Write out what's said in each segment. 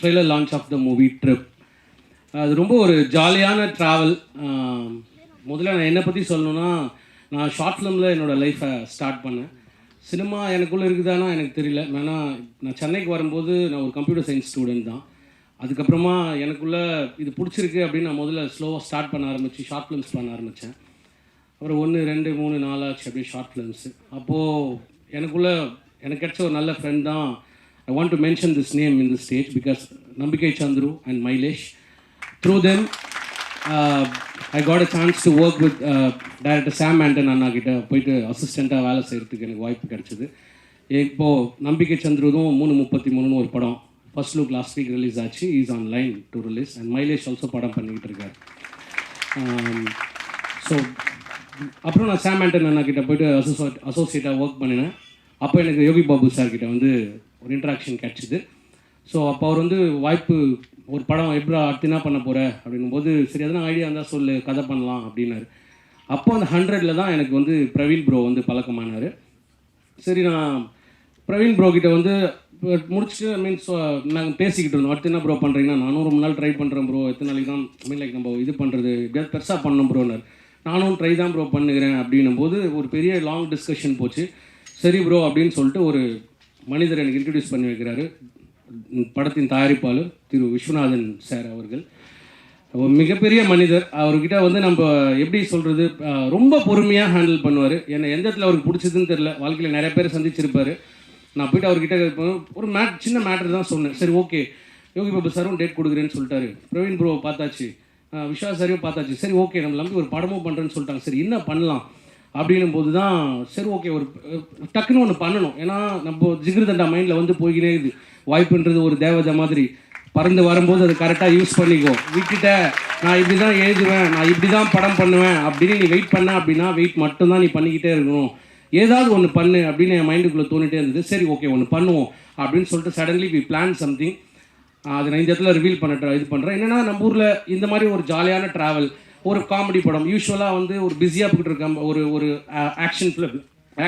Trailer launch of the movie trip அது ரொம்ப ஒரு ஜாலியான ட்ராவல் முதல்ல நான் என்னை பற்றி சொல்லணும்னா நான் ஷார்ட் ஃபிலிமில் என்னோடய லைஃப்பை ஸ்டார்ட் பண்ணேன். சினிமா எனக்குள்ளே இருக்குதானா எனக்கு தெரியல. ஏன்னா நான் சென்னைக்கு வரும்போது நான் ஒரு கம்ப்யூட்டர் சயின்ஸ் ஸ்டூடெண்ட் தான். அதுக்கப்புறமா எனக்குள்ளே இது பிடிச்சிருக்கு அப்படின்னு நான் முதல்ல ஸ்லோவாக ஸ்டார்ட் பண்ண ஆரம்பித்து ஷார்ட் ஃபிலிம்ஸ் பண்ண ஆரம்பித்தேன் அப்புறம் ஒன்று ரெண்டு மூணு நாலாச்சு அப்படியே ஷார்ட் ஃபிலிம்ஸு அப்போது எனக்குள்ளே எனக்கு கிடச்ச ஒரு நல்ல ஃப்ரெண்ட் தான் I want to mention this name in the stage because நம்பிக்கை Chandru and Mylesh through then I got a chance to work with director Sam Anton அண்ணா கிட்ட போயிட்டு அசிஸ்டண்ட்டாக வேலை செய்கிறதுக்கு எனக்கு வாய்ப்பு கிடைச்சிது. இப்போது நம்பிக்கை சந்துருதும் மூணு முப்பத்தி மூணுன்னு ஒரு படம் first look last week release ஆச்சு. Is online to release and Mylesh also படம் பண்ணிக்கிட்டு இருக்காரு. Um, ஸோ அப்புறம் நான் சாம் ஆண்டன் அண்ணா கிட்ட போயிட்டு அசோசியேட் அசோசியேட்டாக ஒர்க் பண்ணினேன். அப்போ எனக்கு யோகி பாபு சார் கிட்ட வந்து ஒரு இன்ட்ராக்ஷன் கிடச்சிது. ஸோ அப்போ அவர் வந்து வாய்ப்பு ஒரு படம் எப்படி அடுத்து என்ன பண்ண போகிற அப்படின்னும் போது சரி எதனா ஐடியா இருந்தால் சொல்லு கதை பண்ணலாம் அப்படின்னாரு. அப்போ அந்த ஹண்ட்ரடில் தான் எனக்கு வந்து பிரவீன் ப்ரோ வந்து பழக்கமானார். சரி நான் பிரவீன் ப்ரோ கிட்ட வந்து முடிச்சுட்டு மீன்ஸ் நாங்கள் பேசிக்கிட்டு இருந்தோம். அடுத்து என்ன ப்ரோ பண்ணுறீங்கன்னா நானும் ரொம்ப நாள் ட்ரை பண்ணுறேன் ப்ரோ எத்தனை நாளைக்கு தான் மீன் லைக் நம்ம இது பண்ணுறது எப்படியாவது பெருசாக பண்ணணும் ப்ரோனர் நானும் ட்ரை தான் ப்ரோ பண்ணுகிறேன் அப்படின்னும் போது ஒரு பெரிய லாங் டிஸ்கஷன் போச்சு. சரி ப்ரோ அப்படின்னு சொல்லிட்டு ஒரு மனிதர் எனக்கு இன்ட்ரடியூஸ் பண்ணி வைக்கிறாரு. படத்தின் தயாரிப்பாளர் திரு விஸ்வநாதன் சார் அவர்கள். ஒரு மிகப்பெரிய மனிதர். அவர்கிட்ட வந்து நம்ம எப்படி சொல்கிறது ரொம்ப பொறுமையாக ஹேண்டில் பண்ணுவார். என்னை எந்த இடத்துல அவருக்கு பிடிச்சதுன்னு தெரில வாழ்க்கையில் நிறைய பேர் சந்திச்சிருப்பார். நான் போயிட்டு அவர்கிட்ட ஒரு மேட் சின்ன மேட்ரு தான் சொன்னேன். சரி ஓகே யோகி பாபு சாரும் டேட் கொடுக்குறேன்னு சொல்லிட்டாரு. பிரவீன் ப்ரோ பார்த்தாச்சு. ஆஹ் விஷா சாரையும் பார்த்தாச்சு. சரி ஓகே நம்ம நம்பி ஒரு படமும் பண்ணுறேன்னு சொல்லிட்டாங்க. சரி என்ன பண்ணலாம்? அப்படின்னும் போது தான் சரி ஓகே ஒரு டக்குன்னு ஒன்று பண்ணணும். ஏன்னா நம்ம ஜிகிருதண்டா மைண்டில் வந்து போய்கினே இருக்குது வாய்ப்புன்றது ஒரு தேவதை மாதிரி. பறந்து வரும்போது அதை கரெக்டாக யூஸ் பண்ணிக்கோ. விட்டுட்ட நான் இப்படி தான் எழுதுவேன் நான் இப்படி தான் படம் பண்ணுவேன் அப்படின்னு நீ வெயிட் பண்ண அப்படின்னா வெயிட் மட்டும்தான் நீ பண்ணிக்கிட்டே இருக்கணும். ஏதாவது ஒன்று பண்ணு அப்படின்னு என் மைண்டுக்குள்ளே தோணிட்டே இருந்தது. சரி ஓகே ஒன்று பண்ணுவோம் அப்படின்னு சொல்லிட்டு சடன்லி வி பிளான் சம்திங் அது நான் இந்த இடத்துல ரிவீல் பண்ண இது பண்ணுறேன் என்னென்னா நம்ம ஊரில் இந்த மாதிரி ஒரு ஜாலியான ட்ராவல் ஒரு காமெடி படம். யூஸ்வலாக வந்து ஒரு பிஸியாக போயிட்டு இருக்க ஒரு ஒரு ஆக்ஷன் ஃபிலிம்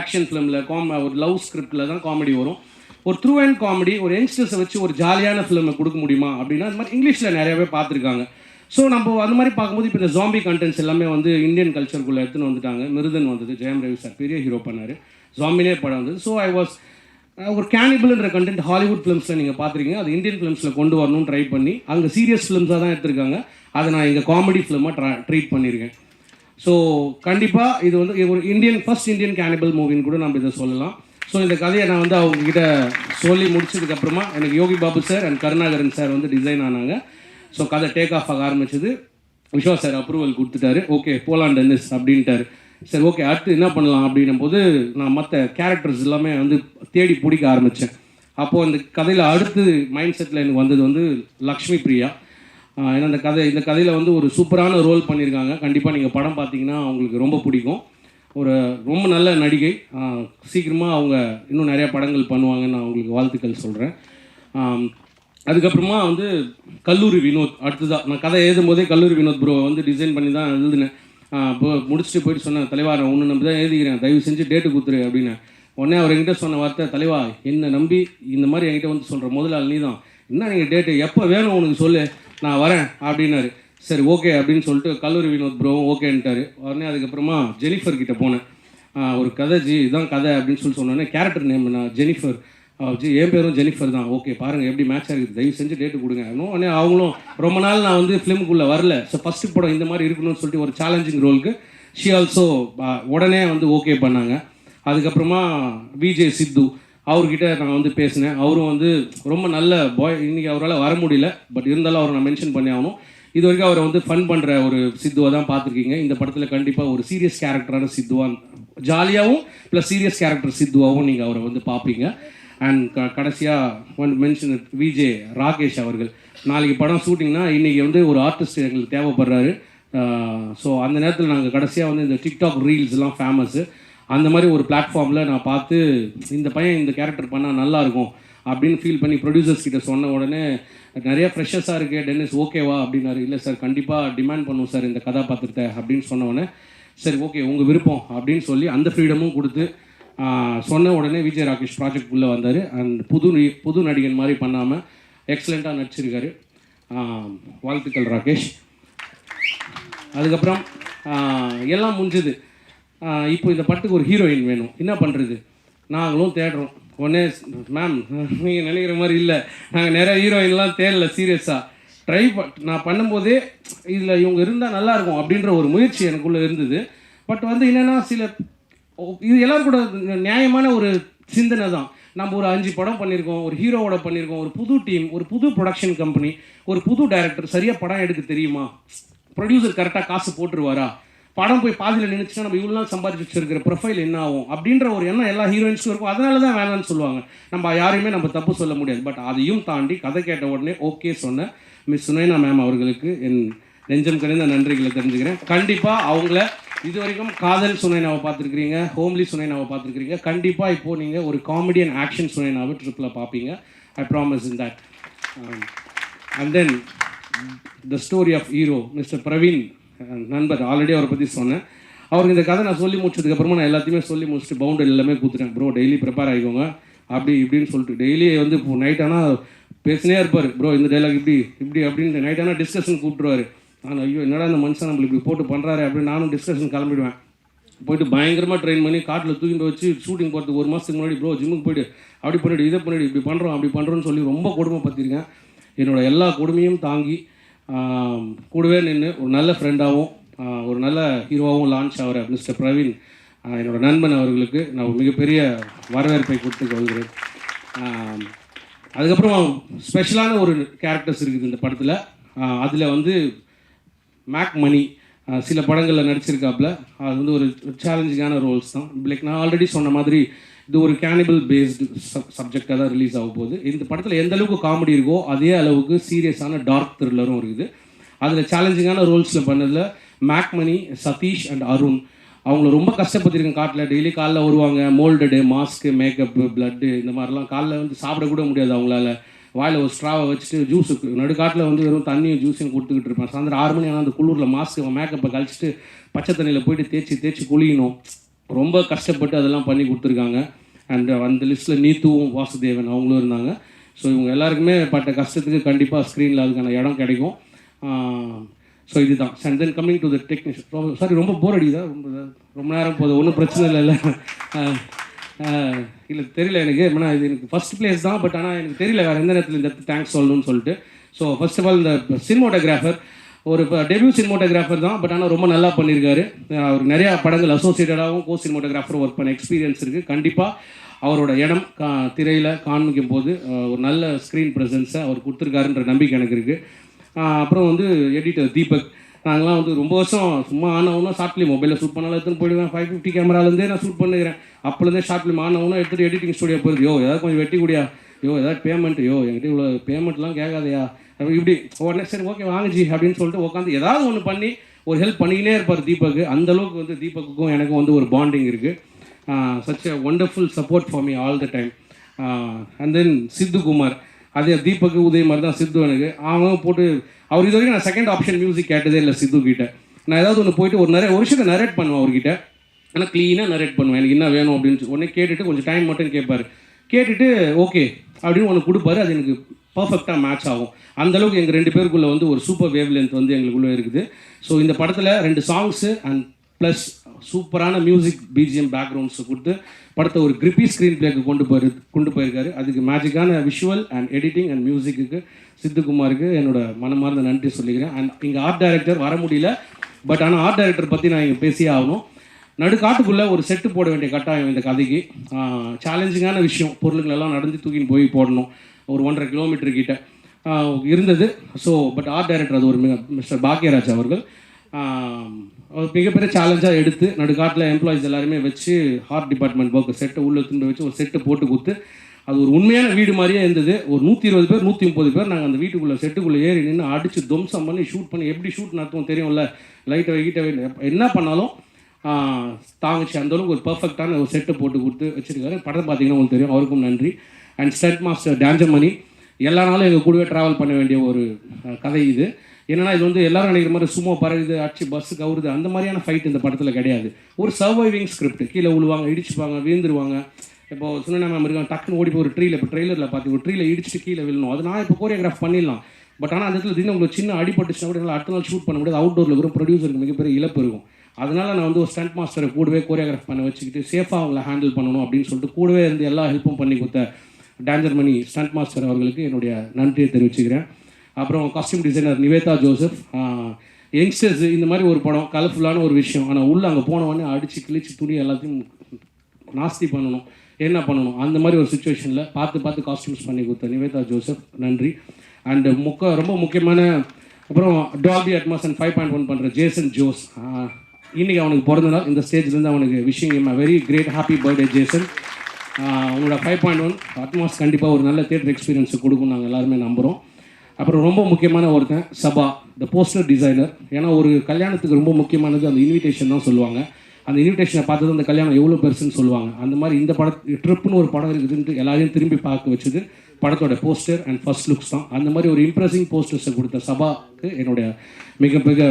ஆக்ஷன் ஃபிலிமில் காம் ஒரு லவ் ஸ்கிரிப்டில் தான் காமெடி வரும். ஒரு த்ரூ அண்ட் காமெடி ஒரு யங்ஸ்டர்ஸை வச்சு ஒரு ஜாலியான ஃபிலிமை கொடுக்க முடியுமா அப்படின்னா அது மாதிரி இங்கிலீஷில் நிறையவே பார்த்துருக்காங்க. ஸோ நம்ம அந்த மாதிரி பார்க்கும்போது இப்போ இந்த ஜாம்பி கண்டென்ட்ஸ் எல்லாமே வந்து இந்தியன் கல்ச்சருக்குள்ளே எடுத்துன்னு வந்துட்டாங்க. மிருதன் வந்தது ஜெயம் ரவி சார் பெரிய ஹீரோ பண்ணார். ஜாம்பினே படம் வந்தது. ஸோ ஐ வாஸ் ஒரு கேனிபிள்ன்ற கண்டென்ட் ஹாலிவுட் ஃபிலிம்ஸில் நீங்கள் பார்த்துருக்கீங்க. அது இந்தியன் ஃபிலிம்ஸில் கொண்டு வரணும்னு ட்ரை பண்ணி அங்கே சீரியஸ் ஃபிலிம்ஸாக தான் எடுத்திருக்காங்க. அதை நான் எங்கள் காமெடி ஃபிலிமாக ட்ரா ட்ரீட் பண்ணியிருக்கேன் ஸோ கண்டிப்பாக இது வந்து ஒரு இந்தியன் ஃபர்ஸ்ட் இந்தியன் கேனிபிள் மூவின்னு கூட நம்ம இதை சொல்லலாம். ஸோ இந்த கதையை நான் வந்து அவங்ககிட்ட சொல்லி முடிச்சதுக்கப்புறமா எனக்கு Yogi Babu sir and Karunakaran sir வந்து டிசைன் ஆனாங்க. ஸோ கதை டேக் ஆஃப் ஆக ஆரம்பிச்சது. விஸ்வா சார் அப்ரூவல் கொடுத்துட்டாரு. ஓகே போலான் டென்னிஸ் அப்படின்ட்டாரு. சரி ஓகே அடுத்து என்ன பண்ணலாம் அப்படின்னும் போது நான் மற்ற கேரக்டர்ஸ் எல்லாமே வந்து தேடி பிடிக்க ஆரம்பித்தேன் அப்போது இந்த கதையில் அடுத்து மைண்ட் செட்டில் எனக்கு வந்தது வந்து லக்ஷ்மி பிரியா. ஏன்னா இந்த கதை இந்த கதையில் வந்து ஒரு சூப்பரான ரோல் பண்ணியிருக்காங்க. கண்டிப்பாக நீங்கள் படம் பார்த்தீங்கன்னா அவங்களுக்கு ரொம்ப பிடிக்கும். ஒரு ரொம்ப நல்ல நடிகை. சீக்கிரமாக அவங்க இன்னும் நிறையா படங்கள் பண்ணுவாங்கன்னு நான் அவங்களுக்கு வாழ்த்துக்கள் சொல்கிறேன் அதுக்கப்புறமா வந்து கல்லூரி வினோத் அடுத்ததாக நான் கதை எழுதும் போதே கல்லூரி வினோத் ப்ரோ வந்து டிசைன் பண்ணி தான் எழுதினேன். முடிச்சுட்டு போயிட்டு சொன்னேன் தலைவா நான் ஒன்று நம்பி தான் எழுதிக்கிறேன். தயவு செஞ்சு டேட்டு கொடுத்துரு அப்படின்னு. உடனே அவர் என்கிட்ட சொன்ன வார்த்தை தலைவா என்னை நம்பி இந்த மாதிரி என்கிட்ட வந்து சொல்கிற முதலாள் நீ தான் என்ன நீங்கள் டேட்டு எப்போ வேணும் உனக்கு சொல்லு. நான் வரேன் அப்படின்னாரு. சரி ஓகே அப்படின்னு சொல்லிட்டு கல்லூரி வினோத் ப்ரோவும் ஓகேன்ட்டாரு உடனே அதுக்கப்புறமா ஜெனிஃபர் கிட்டே போனேன். ஒரு கதை ஜி இதான் கதை அப்படின்னு சொல்லி சொன்னோன்னே கேரக்டர் நேம் நான் ஜெனிஃபர். என் பேரும் ஜெனிஃபர் தான். ஓகே பாருங்கள் எப்படி மேட்ச் ஆகிருக்கு தயவு செஞ்சு டேட்டு கொடுங்க. இன்னும் உடனே அவங்களும் ரொம்ப நாள் நான் வந்து ஃபிலிமுக்குள்ளே வரல. ஸோ ஃபஸ்ட்டு படம் இந்த மாதிரி இருக்கணும்னு சொல்லிட்டு ஒரு சேலஞ்சிங் ரோலுக்கு ஷி ஆல்சோ உடனே வந்து ஓகே பண்ணாங்க. அதுக்கப்புறமா விஜய் சித்து அவர்கிட்ட நான் வந்து பேசினேன். அவரும் வந்து ரொம்ப நல்ல பாய் இன்றைக்கி அவரால் வர முடியல. பட் இருந்தாலும் அவரை நான் மென்ஷன் பண்ணி ஆகணும். இது வரைக்கும் அவரை வந்து ஃபன் பண்ணுற ஒரு சித்துவை தான் பார்த்துருக்கீங்க. இந்த படத்தில் கண்டிப்பாக ஒரு சீரியஸ் கேரக்டரான சித்துவான். ஜாலியாகவும் ப்ளஸ் சீரியஸ் கேரக்டர் சித்துவாகவும் நீங்கள் அவரை வந்து பார்ப்பீங்க. அண்ட் க கடைசியாக ஒன் மென்ஷன் விஜே ராகேஷ் அவர்கள். நாளைக்கு படம் ஷூட்டிங்னா இன்றைக்கி வந்து ஒரு ஆர்டிஸ்ட் எங்களுக்கு தேவைப்படுறாரு. Uh, ஸோ அந்த நேரத்தில் நாங்கள் கடைசியாக வந்து இந்த டிக்டாக் ரீல்ஸ்லாம் ஃபேமஸ்ஸு அந்த மாதிரி ஒரு பிளாட்ஃபார்மில் நான் பார்த்து இந்த பையன் இந்த கேரக்டர் பண்ணால் நல்லாயிருக்கும் அப்படின்னு ஃபீல் பண்ணி ப்ரொடியூசர்ஸ் கிட்ட சொன்ன உடனே நிறைய ஃப்ரெஷர்ஸாக இருக்குது டென்னிஸ் ஓகேவா அப்படின்னாரு. இல்லை சார் கண்டிப்பாக டிமாண்ட் பண்ணுவோம் சார் இந்த கதாபாத்திரத்தை அப்படின்னு சொன்ன உடனே சரி ஓகே உங்கள் விருப்பம் அப்படின்னு சொல்லி அந்த ஃப்ரீடமும் கொடுத்து சொன்ன உடனே விஜய் ராகேஷ் ப்ராஜெக்ட் உள்ளே வந்தார். அண்ட் புது நி- புது நடிகன் மாதிரி பண்ணாமல் எக்ஸலண்ட்டாக நடிச்சிருக்காரு. வாழ்த்துக்கள் ராகேஷ். அதுக்கப்புறம் எல்லாம் முடிஞ்சது. இப்போ இந்த பட்டுக்கு ஒரு ஹீரோயின் வேணும். என்ன பண்ணுறது நாங்களும் தேடுறோம். உடனே மேம் நீங்கள் நினைக்கிற மாதிரி இல்லை. நாங்கள் நிறைய ஹீரோயின்லாம் தேடல சீரியஸாக ட்ரை ப நான் பண்ணும்போதே இதில் இவங்க இருந்தால் நல்லாயிருக்கும் அப்படின்ற ஒரு முயற்சி எனக்குள்ளே இருந்தது. பட் வந்து என்னென்னா சில இது எல்லாரும் கூட நியாயமான ஒரு சிந்தனை தான். நம்ம ஒரு அஞ்சு படம் பண்ணியிருக்கோம் ஒரு ஹீரோவோட பண்ணியிருக்கோம் ஒரு புது டீம் ஒரு புது ப்ரொடக்ஷன் கம்பெனி ஒரு புது டைரக்டர் சரியாக படம் எடுக்க தெரியுமா? ப்ரொடியூசர் கரெக்டாக காசு போட்டுருவாரா? படம் போய் பாதியில் நின்றுச்சுன்னா நம்ம இவ்வளோ நாள் சம்பாதிச்சு வச்சிருக்கிற ப்ரொஃபைல் என்ன ஆகும்? அப்படின்ற ஒரு எண்ணம் எல்லா ஹீரோயின்ஸும் இருக்கும். அதனால தான் வேணாம்னு சொல்லுவாங்க. நம்ம யாரையுமே நம்ம தப்பு சொல்ல முடியாது. பட் அதையும் தாண்டி கதை கேட்ட உடனே ஓகே சொன்ன மிஸ் சுனைனா மேம் அவர்களுக்கு என் நெஞ்சம் கணிந்த நன்றிகளை தெரிஞ்சுக்கிறேன். கண்டிப்பாக அவங்கள இது வரைக்கும் காதல் சுனைனாவை பார்த்துருக்கிறீங்க ஹோம்லி சுனைனாவை பார்த்துருக்கிறீங்க. கண்டிப்பாக இப்போது நீங்கள் ஒரு காமெடியன் ஆக்ஷன் சுனைனாவை ட்ரிப்பில் பார்ப்பீங்க. I promise in that and then the story of hero mister Praveen நண்பர். ஆல்ரெடி அவரை பற்றி சொன்னேன். அவருக்கு இந்த கதை நான் சொல்லி முடிச்சதுக்கப்புறமா நான் எல்லாத்தையுமே சொல்லி முடிச்சுட்டு பவுண்டர் எல்லாமே கொடுத்துட்டேன். ப்ரோ டெய்லி ப்ரிப்பேர் ஆகிக்கோங்க அப்படி இப்படின்னு சொல்லிட்டு டெய்லி வந்து இப்போ நைட் ஆனால் பேசினே இருப்பார். ப்ரோ இந்த டைலாக் இப்படி இப்படி அப்படின்னு நைட் ஆனால் டிஸ்கஷன் கூப்பிட்டுருவாரு. நான் ஐயோ என்னடா இந்த மனுஷன் நம்மளுக்கு இப்படி போட்டு பண்ணுறாரு அப்படின்னு நானும் டிஸ்கஷன் கிளம்பிடுவேன். போயிட்டு பயங்கரமாக ட்ரெயின் பண்ணி காட்டில் தூக்கிட்டு வச்சு ஷூட்டிங் போகிறதுக்கு ஒரு மாதத்துக்கு முன்னாடி ப்ரோ ஜிம்முக்கு போயிட்டு அப்படி பண்ணிடு இதை பண்ணிடு இப்படி பண்ணுறோம் அப்படி பண்ணுறோன்னு சொல்லி ரொம்ப கொடுமை பார்த்துருக்கேன் என்னோட எல்லா கொடுமையும் தாங்கி கூடவே நின்று ஒரு நல்ல ஃப்ரெண்டாகவும் ஒரு நல்ல ஹீரோவாகவும் லான்ச் ஆகிற மிஸ்டர் பிரவீன் என்னோடய நண்பன் அவர்களுக்கு நான் ஒரு மிகப்பெரிய வரவேற்பை கொடுத்து கொள்கிறேன். அதுக்கப்புறம் ஸ்பெஷலான ஒரு கேரக்டர்ஸ் இருக்குது இந்த படத்தில். அதில் வந்து மேக் மணி சில படங்களில் நடிச்சிருக்காப்புல அது வந்து ஒரு சேலஞ்சிங்கான ரோல்ஸ் தான். லைக் நான் ஆல்ரெடி சொன்ன மாதிரி இது ஒரு கேனிபிள் பேஸ்டு சப்ஜெக்டாக தான் ரிலீஸ் ஆக போகுது. இந்த படத்தில் எந்த அளவுக்கு காமெடி இருக்கோ அதே அளவுக்கு சீரியஸான டார்க் த்ரில்லரும் இருக்குது. அதில் சேலஞ்சிங்கான ரோல்ஸில் பண்ணதில் make money Sathish and Arun அவங்கள ரொம்ப கஷ்டப்பட்டிருக்கேன் காட்டில். டெய்லி காலைல வருவாங்க. மோல்டடு மாஸ்க்கு மேக்கப்பு பிளட்டு இந்த மாதிரிலாம் காலைல வந்து சாப்பிடக்கூட முடியாது அவங்களால. வாயில் ஒரு ஸ்ட்ராவை வச்சுட்டு ஜூஸ் நடுக்காட்டில் வந்து வெறும் தண்ணியும் ஜூஸையும் கொடுத்துக்கிட்டு இருப்பேன். சாயந்தரம் ஆறு மணி ஆனால் அந்த குளிரில் மாஸ்க் மேக்கப்பை கழிச்சிட்டு பச்சை தண்ணியில் போயிட்டு தேய்ச்சி தேய்ச்சி குளியணும் ரொம்ப கஷ்டப்பட்டு அதெல்லாம் பண்ணி கொடுத்துருக்காங்க. அண்ட் அந்த லிஸ்ட்டில் நீத்துவும் வாசுதேவன் அவங்களும் இருந்தாங்க. ஸோ இவங்க எல்லாருக்குமே பட்ட கஷ்டத்துக்கு கண்டிப்பாக ஸ்க்ரீனில் அதுக்கான இடம் கிடைக்கும். ஸோ இதுதான். And then coming to the technician sorry ரொம்ப போர் அடிக்குதா? ரொம்ப ரொம்ப நேரம் போகுது. ஒன்றும் பிரச்சனை இல்லைல்ல. இல்லை தெரியல எனக்கு. ஏன்னா இது எனக்கு ஃபர்ஸ்ட் பிளேஸ் தான் பட் ஆனால் எனக்கு தெரியல வேறு எந்த நேரத்தில் இந்த தேங்க்ஸ் சொல்லணும்னு சொல்லிட்டு. ஸோ ஃபர்ஸ்ட் ஆஃப் ஆல் இந்த சினிமோட்டோகிராஃபர் ஒரு டெபியூ சினிமோட்டோகிராஃபர் தான் பட் ஆனால் ரொம்ப நல்லா பண்ணியிருக்காரு அவர் நிறையா படங்கள் அசோசியேட்டடாகவும் கோ சினிமோட்டோகிராஃபர் ஒர்க் பண்ண எக்ஸ்பீரியன்ஸ் இருக்குது கண்டிப்பாக அவரோட இடம் கா திரையில் காண்பிக்கும் போது ஒரு நல்ல ஸ்க்ரீன் ப்ரெசன்ஸை அவர் கொடுத்துருக்காருன்ற நம்பிக்கை எனக்கு இருக்குது அப்புறம் வந்து எடிட்டர் தீபக். நாங்களாம் வந்து ரொம்ப வருஷம் சும்மா ஆனவனா ஷார்ட் மொபைலில் ஷூட் பண்ணாலும் எடுத்துன்னு போயிடுவேன். ஃபைவ் ஃபிஃப்டி கேமராலேருந்தே நான் ஷூட் பண்ணுகிறேன். அப்போலேருந்தே ஷார்ட் ஃபிலிம் ஆனவனா எடுத்துகிட்டு எடிட்டிங் ஸ்டுடியோ போயிருது யோ ஏதாவது கொஞ்சம் வெட்டி கூடியா. யோ ஏதாவது பேமெண்ட் யோ என்கிட்ட இவ்வளோ பேமெண்ட்லாம் கேட்காதயா. இப்படி உடனே சரி ஓகே வாங்குஜி அப்படின்னு சொல்லிட்டு உட்காந்து ஏதாவது ஒன்று பண்ணி ஒரு ஹெல்ப் பண்ணிக்கினே இருப்பார் தீபக் அந்தளவுக்கு வந்து தீபக்குக்கும் எனக்கும் வந்து ஒரு பாண்டிங் இருக்குது such a wonderful support for me all the time and then Siddhukumar. அதே தீபக்கு உதய மாதிரி தான் சித்து எனக்கு. அவன் போட்டு அவர் இது வரைக்கும் நான் செகண்ட் ஆப்ஷன் மியூசிக் கேட்டதே இல்லை சித்து கிட்ட. நான் ஏதாவது ஒன்று போயிட்டு ஒரு நிறைய ஒரு விஷயத்தை நரேட் பண்ணுவேன் அவர்கிட்ட. ஆனால் க்ளீனாக நரேட் பண்ணுவேன். எனக்கு என்ன வேணும் அப்படின்னு உடனே கேட்டுட்டு கொஞ்சம் டைம் மட்டும் கேட்பார். கேட்டுட்டு ஓகே அப்படின்னு ஒன்று கொடுப்பாரு. அது எனக்கு பர்ஃபெக்டாக மேட்ச் ஆகும். அந்தளவுக்கு எங்கள் ரெண்டு பேருக்குள்ளே வந்து ஒரு சூப்பர் வேவ் லென்த் வந்து எங்களுக்குள்ளே இருக்குது. ஸோ இந்த படத்தில் ரெண்டு சாங்ஸு அண்ட் ப்ளஸ் சூப்பரான மியூசிக் பிஜிஎம் பேக்ரவுண்ட்ஸ் கொடுத்து படத்தை ஒரு கிரிப்பி ஸ்க்ரீன் பிளேக்கு கொண்டு போயிரு கொண்டு போயிருக்காரு. அதுக்கு மேஜிக்கான விஷுவல் அண்ட் எடிட்டிங் அண்ட் மியூசிக்கு சித்துக்குமாருக்கு என்னோட மனமார்ந்த நன்றி சொல்லிக்கிறேன். அண்ட் இங்கே ஆர்ட் டைரக்டர் வர முடியல. பட் ஆனால் ஆர்ட் டைரக்டர் பற்றி நான் இங்கே பேசியே ஆகணும். நடுக்காட்டுக்குள்ளே ஒரு செட்டு போட வேண்டிய கட்டாயம் இந்த கதைக்கு. சேலஞ்சிங்கான விஷயம். பொருளுங்களெல்லாம் நடந்து தூக்கின்னு போய் போடணும். ஒரு ஒன்றரை கிலோமீட்டர் கிட்ட இருந்தது. ஸோ பட் ஆர்ட் டைரக்டர் அது ஒரு மிக மிஸ்டர் பாக்யராஜ் அவர்கள். மிகப்பெரிய சேலஞ்சாக எடுத்து நடுக்காட்டில் எம்ப்ளாயிஸ் எல்லாருமே வச்சு ஹார்ட் டிபார்ட்மெண்ட் ஒர்க் செட்டை உள்ள திரும்ப வச்சு ஒரு செட்டு போட்டு கொடுத்து அது ஒரு உண்மையான வீடு மாதிரியே இருந்தது. ஒரு நூற்றி இருபது பேர் நூற்றி முப்பது பேர் நாங்கள் அந்த வீட்டுக்குள்ளே செட்டுக்குள்ளே ஏறி நின்று அடித்து துவம்சம் பண்ணி ஷூட் பண்ணி எப்படி ஷூட் நடத்துவோம் தெரியும்ல? லைட்டை வைக்கிட்ட என்ன பண்ணாலும் ஆஹ் அந்தளவுக்கு ஒரு பர்ஃபெக்டான ஒரு செட்டை போட்டு கொடுத்து வச்சிருக்காரு. படம் பார்த்தீங்கன்னா உங்களுக்கு தெரியும். அவருக்கும் நன்றி. அண்ட் ஸ்டெட் மாஸ்டர் டேஞ்சமணி எல்லா நாளும் எங்கள் கூடவே ட்ராவல் பண்ண வேண்டிய ஒரு கதை இது. என்னன்னா இது வந்து எல்லாரும் நினைக்கிற மாதிரி சும்மா பறகுது அடிச்சு பஸ் கவுருது அந்த மாதிரியான ஃபைட் இந்த படத்தில் கிடையாது. ஒரு சர்வைவிங் ஸ்கிரிப்ட் கீழே விழுவாங்க இடிச்சுப்பாங்க வீழ்ந்துருவாங்க. இப்போ சுனனா மேம் இருக்காங்க டக்குன்னு ஓடி போய் ஒரு ட்ரீல இப்போ ட்ரெய்லரில் பார்த்து ஒரு ட்ரீல இடிச்சுட்டு கீழே விழணும். அது நான் இப்போ கோரியோகிராஃப் பண்ணிடலாம். பட் ஆனால் அந்த இடத்துல திடீர்னு உங்களுக்கு சின்ன அடிபட்டுச்சுன்னா கூட அடுத்த நாள் ஷூட் பண்ண முடியாது. அவுட்டோரில் இருக்கிற ப்ரொடியூசருக்கு மிகப்பெரிய இழப்பு இருக்கும். அதனால நான் வந்து ஒரு ஸ்டண்ட் மாஸ்டரை கூடவே கோரியோகிராஃப் பண்ண வச்சுக்கிட்டு சேஃபாக அவங்கள ஹேண்டில் பண்ணணும் அப்படின்னு சொல்லிட்டு கூடவே இருந்து எல்லா ஹெல்ப்பும் பண்ணி கொடுத்த டேஞ்சர் மணி ஸ்டண்ட் மாஸ்டர் அவர்களுக்கு என்னுடைய நன்றியை தெரிவிச்சுக்கிறேன். அப்புறம் costume designer Nivetha Joseph. Youngsters இந்த மாதிரி ஒரு படம் கலர்ஃபுல்லான ஒரு விஷயம். ஆனால் உள்ளே அங்கே போனவொடனே அடித்து கிழிச்சு துணி எல்லாத்தையும் நாஸ்தி பண்ணணும். என்ன பண்ணணும்? அந்த மாதிரி ஒரு சுச்சுவேஷனில் பார்த்து பார்த்து காஸ்டியூம்ஸ் பண்ணி கொடுத்த நிவேதா ஜோசப். நன்றி. அண்ட் முக்க ரொம்ப முக்கியமான அப்புறம் Dolby Atmos and five point one பண்ணுற ஜேசன் ஜோஸ் இன்றைக்கி அவனுக்கு பிறந்த நாள். இந்த ஸ்டேஜ்லேருந்து அவனுக்கு wishing him very great happy birthday Jason உங்களோட ஃபைவ் பாயிண்ட் ஒன் அட்மாஸ் கண்டிப்பாக ஒரு நல்ல தேட்டர் எக்ஸ்பீரியன்ஸ் கொடுக்கும். நாங்கள் எல்லாருமே நம்புகிறோம் அப்புறம் ரொம்ப முக்கியமான ஒருத்தன் சபா த போஸ்டர் டிசைனர் ஏன்னா ஒரு கல்யாணத்துக்கு ரொம்ப முக்கியமானது அந்த இன்விடேஷன் தான் சொல்லுவாங்க. அந்த இன்விடேஷனை பார்த்தது அந்த கல்யாணம் எவ்வளோ பெருசுன்னு சொல்லுவாங்க. அந்த மாதிரி இந்த பட ட்ரிப்புன்னு ஒரு படம் இருக்குதுன்ட்டு எல்லாரையும் திரும்பி பார்க்க வச்சது படத்தோட போஸ்டர் அண்ட் ஃபர்ஸ்ட் லுக்ஸ் தான். அந்த மாதிரி ஒரு இம்ப்ரெசிங் போஸ்டர்ஸை கொடுத்த சபாக்கு என்னுடைய மிக மிக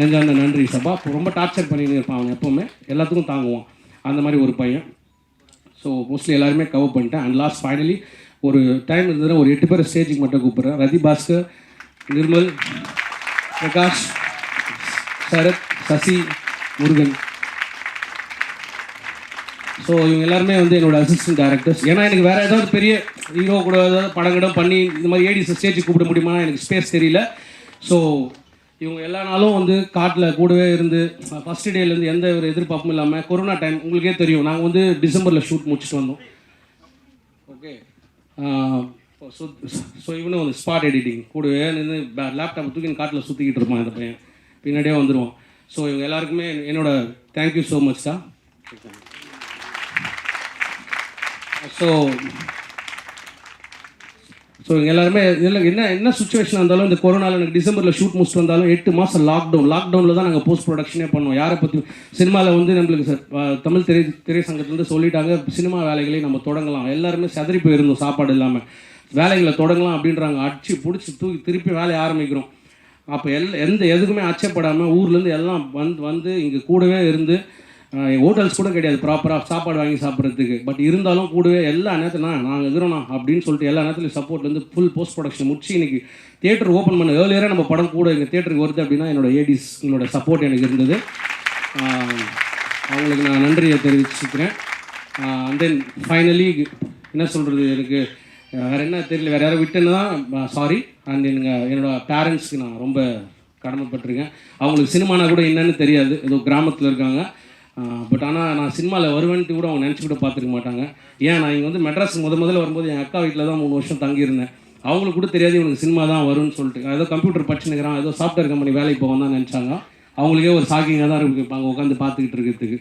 நெஞ்சார்ந்த நன்றி சபா. ரொம்ப டார்ச்சர் பண்ணிட்டு இருப்பான் அவன் எப்போவுமே. எல்லாத்துக்கும் தாங்குவான். அந்த மாதிரி ஒரு பையன். ஸோ மோஸ்ட்லி எல்லாருமே கவர் பண்ணிட்டேன். அண்ட் லாஸ்ட் ஃபைனலி ஒரு டைம் இருந்ததுன்னா ஒரு எட்டு பேர் ஸ்டேஜுக்கு மட்டும் கூப்பிட்றேன். ரதி பாஸ்கர் நிர்மல் பிரகாஷ் சரத் சசி முருகன். ஸோ இவங்க எல்லாருமே வந்து என்னோட அசிஸ்டன்ட் டேரக்டர்ஸ் ஏன்னா எனக்கு வேறு ஏதாவது பெரிய ஹீரோ கூட ஏதாவது படங்கிடம் பண்ணி இந்த மாதிரி ஏடிஸ் ஸ்டேஜுக்கு கூப்பிட முடியுமா எனக்கு ஸ்பேஸ் தெரியல. ஸோ இவங்க எல்லா நாளும் வந்து காட்டில் கூடவே இருந்து ஃபஸ்ட் டேலேருந்து எந்த ஒரு எதிர்பார்ப்பும் இல்லாமல் கொரோனா டைம் உங்களுக்கே தெரியும். நாங்கள் வந்து டிசம்பரில் ஷூட் முடிச்சுட்டு வந்தோம். ஓகே ஸோ ஸோ இவனும் வந்து ஸ்பாட் எடிட்டிங் கூடவே நின்று லேப்டாப் தூக்கி காட்டில் சுற்றிக்கிட்டு இருப்பான் இந்த பையன். பின்னாடியே வந்துடுவான் ஸோ இவங்க எல்லாருக்குமே என்னோட தேங்க்யூ ஸோ மச் தான் ஸோ ஸோ இங்கே எல்லாருமே இதில் என்ன என்ன சுச்சுவேஷன் இருந்தாலும் இந்த கொரோனாவில் எனக்கு டிசம்பரில் ஷூட் முடிச்சுட்டு வந்தாலும் எட்டு மாதம் லாக்டவுன் லாக்டவுனில் தான் நாங்கள் போஸ்ட் ப்ரொடக்ஷனே பண்ணோம். யாரை பற்றி சினிமாவில் வந்து நம்மளுக்கு சார் தமிழ் திரை திரைசங்கத்துலேருந்து சொல்லிட்டாங்க சினிமா வேலைகளை நம்ம தொடங்கலாம். எல்லாருமே செதறி போயிருந்தோம் சாப்பாடு இல்லாமல் வேலைகளை தொடங்கலாம் அப்படின்றாங்க. அடிச்சு பிடிச்சி தூக்கி திருப்பி வேலையை ஆரம்பிக்கிறோம். அப்போ எல் எந்த எதுக்குமே அச்சப்படாமல் ஊர்லேருந்து எல்லாம் வந்து வந்து இங்கே கூடவே இருந்து ஹோட்டல்ஸ் கூட கிடையாது. ப்ராப்பராக சாப்பாடு வாங்கி சாப்பிட்றதுக்கு. பட் இருந்தாலும் கூடவே எல்லா நேரத்துலனா நாங்கள் இருக்கிறோண்ணா அப்படின்னு சொல்லிட்டு எல்லா நேரத்துலையும் சப்போர்ட் வந்து ஃபுல் போஸ்ட் ப்ரொடக்ஷன் முடிச்சு இன்னைக்கு தேட்டர் ஓப்பன் பண்ண ஏர்லியராக நம்ம படம் கூட எங்கள் தேட்டருக்கு வருது அப்படின்னா என்னோட ஏடிஸ் என்னோட சப்போர்ட் எனக்கு இருந்தது. அவங்களுக்கு நான் நன்றியை தெரிவிச்சுக்கிறேன். அண்ட் தென் ஃபைனலி என்ன சொல்கிறது எனக்கு? வேறு என்ன தெரியல. வேறு யாரும் விட்டுன்னு தான் சாரி அண்ட் எனக்கு என்னோடய பேரண்ட்ஸ்க்கு நான் ரொம்ப கடமைப்பட்டிருக்கேன். அவங்களுக்கு சினிமானா கூட என்னன்னு தெரியாது. ஏதோ கிராமத்தில் இருக்காங்க. பட் ஆனால் நான் சினிமாவில் வருவேன்ட்டு கூட அவங்க நினச்சி கூட பார்த்துருக்க மாட்டாங்க. ஏன் நான் இங்கே வந்து மெட்ராஸ் முத முதல்ல வரும்போது என் அக்கா வீட்டில் தான் மூணு வருஷம் தங்கியிருந்தேன். அவங்களுக்கு கூட தெரியாது இவனுக்கு சினிமா தான் வரும்னு சொல்லிட்டு. ஏதோ கம்ப்யூட்டர் படிச்சுனுக்கிறான் ஏதோ சாஃப்ட்வேர் கம்பெனி வேலைக்கு போவான் தான் நினச்சாங்க. அவங்களுக்கே ஒரு ஷாக்கிங்காக தான் இருப்பாங்க உட்காந்து பார்த்துக்கிட்டு இருக்கிறதுக்கு.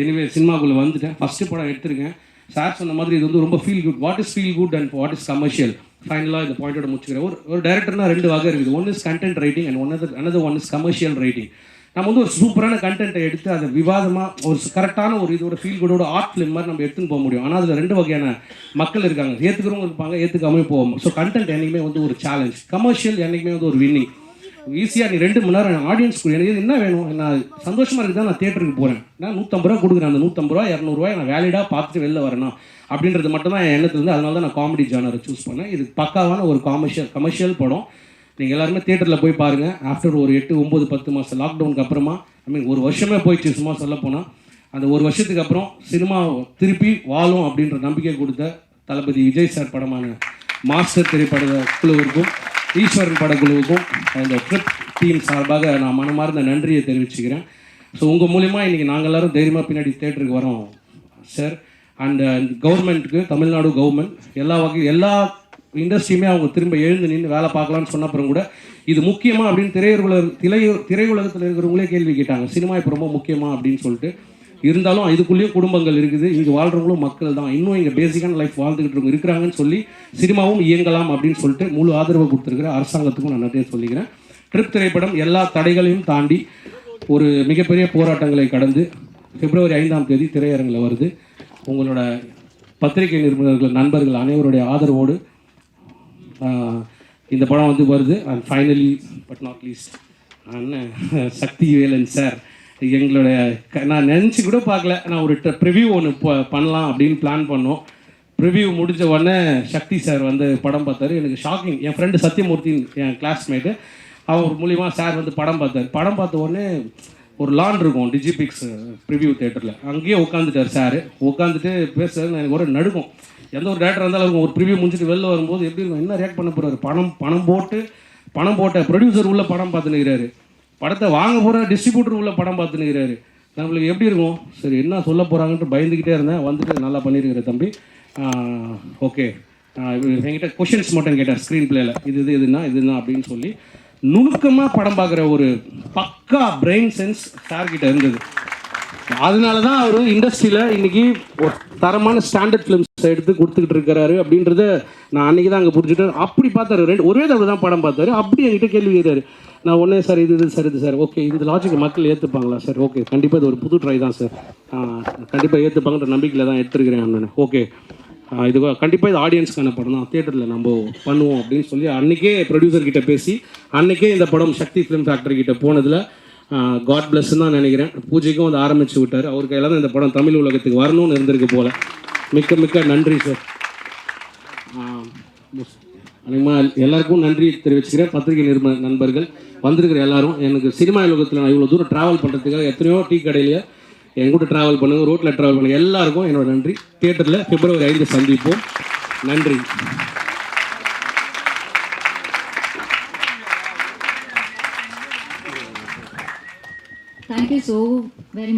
எனிவே சினிமாக்குள்ளே வந்துட்டேன். ஃபஸ்ட்டு படம் எடுத்திருக்கேன். சார் சொன்ன மாதிரி இது வந்து ரொம்ப feel good what is feel good and what is commercial ஃபைனலாக இந்த பாயிண்டோட முடிச்சுக்கிறேன். ஒரு ஒரு டேரக்டர்னா ரெண்டு வகை இருக்குது. One is content writing and one another one is commercial writing நம்ம வந்து ஒரு சூப்பரான கண்டென்ட்டை எடுத்து அதை விவாதமாக ஒரு கரெக்டான ஒரு இதோட ஃபீல் குடோட ஆர்ட் ஃபிலிம் மாதிரி நம்ம எடுத்துன்னு போக முடியும். ஆனால் அதில் ரெண்டு வகையான மக்கள் இருக்காங்க. ஏற்றுக்கிறவங்க இருப்பாங்க ஏற்றுக்காம போவோம் ஸோ கண்டென்ட் என்றைக்குமே வந்து ஒரு சேலஞ்ச் கமர்ஷியல் என்றைக்குமே வந்து ஒரு வின்னிங் ஈஸியாக நீ ரெண்டு மணி நேரம் ஆடியன்ஸ் எனக்கு என்ன வேணும்? நான் சந்தோஷமாக இருக்குது? தான் நான் தேட்டருக்கு போகிறேன் நான் நூற்றம்பது ரூபா கொடுக்குறேன். அந்த நூற்றம்பது ரூபா இரநூறுவா நான் வேலிடாக பார்த்துட்டு வெளில வரணும். அப்படின்றது மட்டும் தான் என் எண்ணத்துலேருந்து அதனால தான் நான் காமெடி ஜானரை சூஸ் பண்ணேன். இது பக்காவான ஒரு காமர்ஷியல் கமர்ஷியல் படம். நீங்கள் எல்லாருமே தேட்டரில் போய் பாருங்கள் ஆஃப்டர் ஒரு எட்டு ஒம்பது பத்து மாதம் லாக்டவுனுக்கு அப்புறமா ஐ மீன் ஒரு வருஷமே போயிடுச்சு சும்மா சொல்ல போனால் அந்த ஒரு வருஷத்துக்கு அப்புறம் சினிமா திருப்பி வாழும் அப்படின்ற நம்பிக்கை கொடுத்த தளபதி விஜய் சார் படமான மாஸ்டர் திரைப்பட குழுவிற்கும் ஈஸ்வரன் படக்குழுவுக்கும் அந்த ட்ரிப் டீம் சார்பாக நான் மனமார்ந்த நன்றியை தெரிவிச்சுக்கிறேன். ஸோ உங்கள் மூலிமா இன்றைக்கி நாங்கள் எல்லாரும் தைரியமாக பின்னாடி தேட்டருக்கு வரோம் சார் அண்ட் கவர்மெண்ட்டுக்கு தமிழ்நாடு கவர்மெண்ட் எல்லா வகை எல்லா இண்டஸ்ட்ரியுமே அவங்க திரும்ப எழுந்து நின்று வேலை பார்க்கலான்னு சொன்ன அப்புறம் கூட இது முக்கியமா அப்படின்னு திரையுலக திரை திரையுலகத்தில் இருக்கிறவங்களே கேள்வி கேட்டாங்க. சினிமா இப்போ ரொம்ப முக்கியமா அப்படின்னு சொல்லிட்டு. இருந்தாலும் இதுக்குள்ளேயும் குடும்பங்கள் இருக்குது. இங்கே வாழ்கிறவங்களும் மக்கள் தான். இன்னும் இங்கே பேசிக்கான லைஃப் வாழ்ந்துகிட்டு இருக்கிறாங்கன்னு சொல்லி சினிமாவும் இயங்கலாம் அப்படின்னு சொல்லிட்டு முழு ஆதரவு கொடுத்துருக்கிற அரசாங்கத்துக்கும் நான் நிறைய சொல்லிக்கிறேன். ட்ரிப் திரைப்படம் எல்லா தடைகளையும் தாண்டி ஒரு மிகப்பெரிய போராட்டங்களை கடந்து பிப்ரவரி ஐந்தாம் தேதி திரையரங்கில் வருது. உங்களோட பத்திரிகை நிறுவனர்கள் நண்பர்கள் அனைவருடைய ஆதரவோடு இந்த படம் வந்து வருது. And finally but not least அண்ணன் சக்தி வேலன் சார் எங்களுடைய க- நான் நினச்சி கூட பார்க்கல. நான் ஒரு ப்ரிவியூ ஒன்று பண்ணலாம் அப்படின்னு பிளான் பண்ணோம். ரிவ்யூ முடிஞ்ச உடனே சக்தி சார் வந்து படம் பார்த்தாரு. எனக்கு ஷாக்கிங் என் ஃப்ரெண்டு சத்யமூர்த்தி என் கிளாஸ்மேட்டு அவர் மூலிமா சார் வந்து படம் பார்த்தாரு. படம் பார்த்த உடனே ஒரு லான் இருக்கும் டிஜிபிக்ஸ் ப்ரிவியூ தேட்டரில் அங்கேயே உட்காந்துட்டார் சார் உட்காந்துட்டு பேசுறது எனக்கு ஒரு நடுக்கும். எந்த ஒரு டேரக்டர் இருந்தாலும் ஒரு ப்ரிவியூ முடிச்சுட்டு வெளில வரும்போது எப்படி இருக்கும்? என்ன ரியாக்ட் பண்ண போகிறாரு பணம் பணம் போட்டு பணம் போட்ட ப்ரொடியூசர் உள்ள படம் பார்த்துனுக்கிறாரு படத்தை வாங்க போகிற டிஸ்ட்ரிபியூட்டர் உள்ள படம் பார்த்துனுக்கிறாரு நம்மளுக்கு எப்படி இருக்கும்? சரி என்ன சொல்ல போகிறாங்கன்ட்டு பயந்துக்கிட்டே இருந்தேன். வந்துட்டு நல்லா பண்ணியிருக்கிற தம்பி. ஓகே. என்கிட்ட கொஷின்ஸ் மட்டும் கேட்டார் ஸ்க்ரீன் பிளேல இது இது இதுனா இதுனா அப்படின்னு சொல்லி. நுணுக்கமாக படம் பார்க்குற ஒரு பக்கா பிரெயின் சென்ஸ் சார்கிட்ட இருந்தது. அதனால தான் அவர் இண்டஸ்ட்ரியில் இன்னைக்கு ஒரு தரமான ஸ்டாண்டர்ட் ஃபிலிம்ஸ் எடுத்து கொடுத்துக்கிட்டு இருக்கிறாரு அப்படின்றத நான் அன்றைக்கி தான் அங்கே புரிஞ்சுட்டேன் அப்படி பார்த்தாரு. ரெண்டு ஒரே தடவை தான் படம் பார்த்தாரு. அப்படி என்கிட்ட கேள்வி கேட்டார். நான் ஒன்றே சார் இது இது சார் இது சார் ஓகே இந்த லாஜிக் மக்கள் ஏற்றுப்பாங்களா சார்? ஓகே கண்டிப்பாக இது ஒரு புது ட்ரை தான் சார். கண்டிப்பாக ஏற்றுப்பாங்கன்ற நம்பிக்கையில் தான் எடுத்துருக்கிறேன் நான் ஓகே இது கண்டிப்பாக இது ஆடியன்ஸ்க்கான படம் தான். தியேட்டரில் நம்ம பண்ணுவோம் அப்படின்னு சொல்லி அன்றைக்கே ப்ரொடியூசர்கிட்ட பேசி அன்றைக்கே இந்த படம் சக்தி ஃபிலிம் ஃபேக்டரி கிட்ட போனதில் காட் பிளஸ் தான் நினைக்கிறேன். பூஜைக்கும் அதை ஆரம்பித்து விட்டார். அவர் கையில் தான் இந்த படம் தமிழ் உலகத்துக்கு வரணும்னு இருந்திருக்கு போல. மிக்க மிக்க நன்றி சார் அனைமா எல்லாருக்கும் நன்றி தெரிவிச்சுக்கிறேன். பத்திரிகை நிருப நண்பர்கள் வந்திருக்கிற எல்லாரும் எனக்கு சினிமா உலகத்தில் நான் இவ்வளோ தூரம் ட்ராவல் பண்ணுறதுக்காக எத்தனையோ டீ கடையில் என் கூட ட்ராவல் பண்ணுங்க ரோட்டில் ட்ராவல் பண்ணுங்கள் எல்லாருக்கும் என்னோட நன்றி. தியேட்டரில் பிப்ரவரி ஐந்து சந்திப்போம். நன்றி. Thank you so very much.